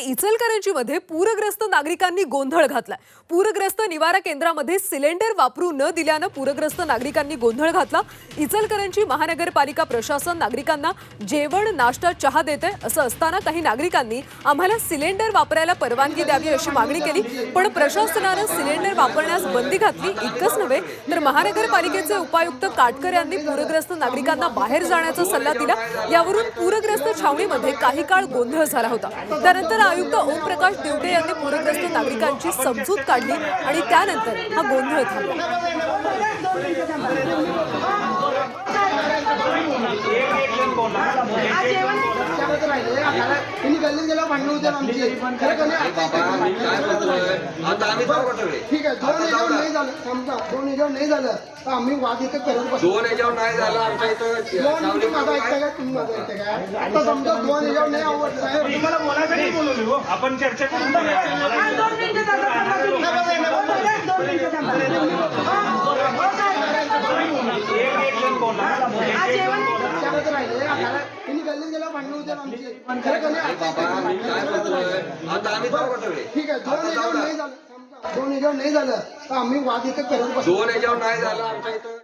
इचलकरंजीमध्ये पूरग्रस्त नागरिकांनी गोंधळ घातलाय. पूरग्रस्त निवारा केंद्रामध्ये सिलेंडर वापरू न दिल्यानं पूरग्रस्त नागरिकांनी गोंधळ घातला. इचलकरंजी महानगरपालिका प्रशासन नागरिकांना जेवण नाश्ता चहा देते असं असताना काही नागरिकांनी आम्हाला सिलेंडर वापरायला परवानगी द्यावी अशी मागणी केली. पण प्रशासनानं सिलेंडर वापरण्यास बंदी घातली इतकंच नव्हे तर महानगरपालिकेचे उपायुक्त काटकर यांनी पूरग्रस्त नागरिकांना बाहेर जाण्याचा सल्ला दिला. यावरून पूरग्रस्त छावणीमध्ये काही काळ गोंधळ झाला होता. त्यानंतर आयुक्त ओमप्रकाश दिवटे यांनी पूरग्रस्त नागरिकांची समजूत काढली आणि त्यानंतर हा गोंधळ थांबला. आहे दोन याच्यावर नाही झालं समजा दोन याच्यावर नाही झालं. तर आम्ही वाद इथं करत बसतो दोन याच्यावर नाही झालं आमच्या इथं. दोन तुम्ही माझा ऐकता का? तुम्ही माझा ऐकता का? आता समजा दोन याच्यावर नाही आवडत साहेब तुम्हाला बोलायसाठी बोलवली हो. आपण चर्चा करून नाही? ठीक आहे. दोन याच्यावर नाही झालं समजा दोन याच्यावर नाही झालं. तर आम्ही वाद इथं करत बसतो दोन याच्यावर नाही झालं आमच्या इथं.